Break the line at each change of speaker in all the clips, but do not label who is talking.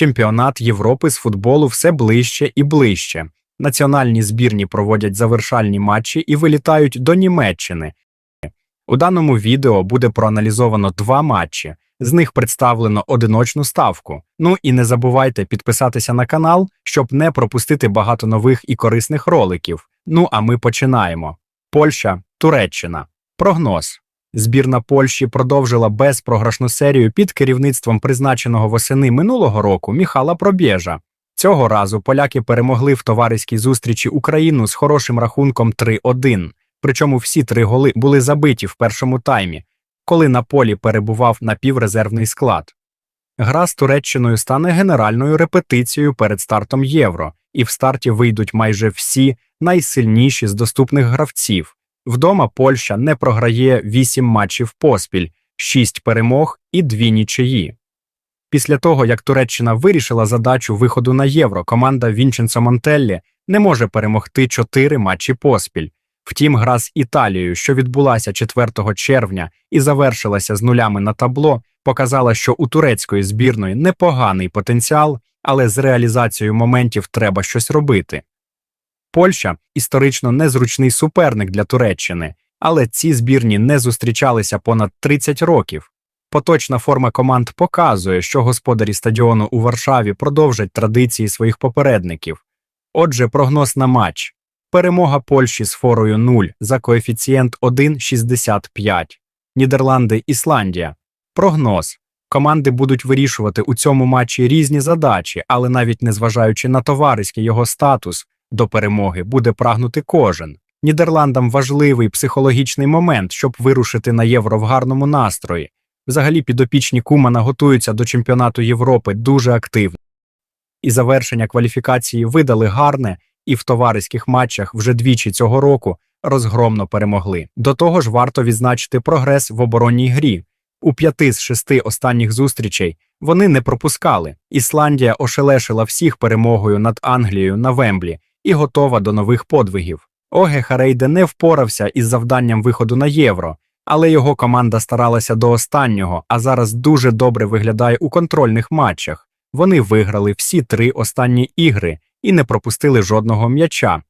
Чемпіонат Європи з футболу все ближче і ближче. Національні збірні проводять завершальні матчі і вилітають до Німеччини. У даному відео буде проаналізовано два матчі. З них представлено одиночну ставку. Ну і не забувайте підписатися на канал, щоб не пропустити багато нових і корисних роликів. Ну а ми починаємо. Польща, Туреччина. Прогноз. Збірна Польщі продовжила безпрограшну серію під керівництвом призначеного восени минулого року Міхала Пробєжа. Цього разу поляки перемогли в товариській зустрічі Україну з хорошим рахунком 3-1. Причому всі три голи були забиті в першому таймі, коли на полі перебував напіврезервний склад. Гра з Туреччиною стане генеральною репетицією перед стартом Євро, і в старті вийдуть майже всі найсильніші з доступних гравців. Вдома Польща не програє 8 матчів поспіль, 6 перемог і 2 нічиї. Після того, як Туреччина вирішила задачу виходу на євро, команда Вінченцо Монтеллі не може перемогти 4 матчі поспіль. Втім, гра з Італією, що відбулася 4 червня і завершилася з нулями на табло, показала, що у турецької збірної непоганий потенціал, але з реалізацією моментів треба щось робити. Польща історично незручний суперник для Туреччини, але ці збірні не зустрічалися понад 30 років. Поточна форма команд показує, що господарі стадіону у Варшаві продовжать традиції своїх попередників. Отже, прогноз на матч. Перемога Польщі з форою 0 за коефіцієнт 1,65. Нідерланди, Ісландія. Прогноз. Команди будуть вирішувати у цьому матчі різні задачі, але навіть незважаючи на товариський його статус, до перемоги буде прагнути кожен. Нідерландам важливий психологічний момент, щоб вирушити на євро в гарному настрої. Взагалі підопічні Кумана готуються до чемпіонату Європи дуже активно. І завершення кваліфікації видали гарне, і в товариських матчах вже двічі цього року розгромно перемогли. До того ж, варто відзначити прогрес в оборонній грі. У п'яти з шести останніх зустрічей вони не пропускали. Ісландія ошелешила всіх перемогою над Англією на Вемблі і готова до нових подвигів. Оге Харейде не впорався із завданням виходу на євро, але його команда старалася до останнього, а зараз дуже добре виглядає у контрольних матчах. Вони виграли всі три останні ігри і не пропустили жодного м'яча.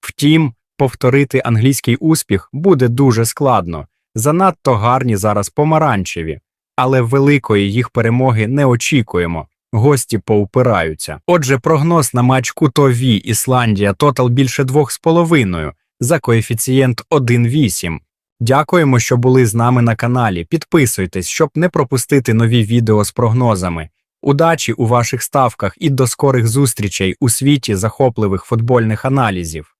Втім, повторити англійський успіх буде дуже складно. Занадто гарні зараз помаранчеві, але великої їх перемоги не очікуємо. Гості поупираються. Отже, прогноз на матч кутові Ісландія тотал більше 2,5 за коефіцієнт 1,8. Дякуємо, що були з нами на каналі. Підписуйтесь, щоб не пропустити нові відео з прогнозами. Удачі у ваших ставках і до скорих зустрічей у світі захопливих футбольних аналізів.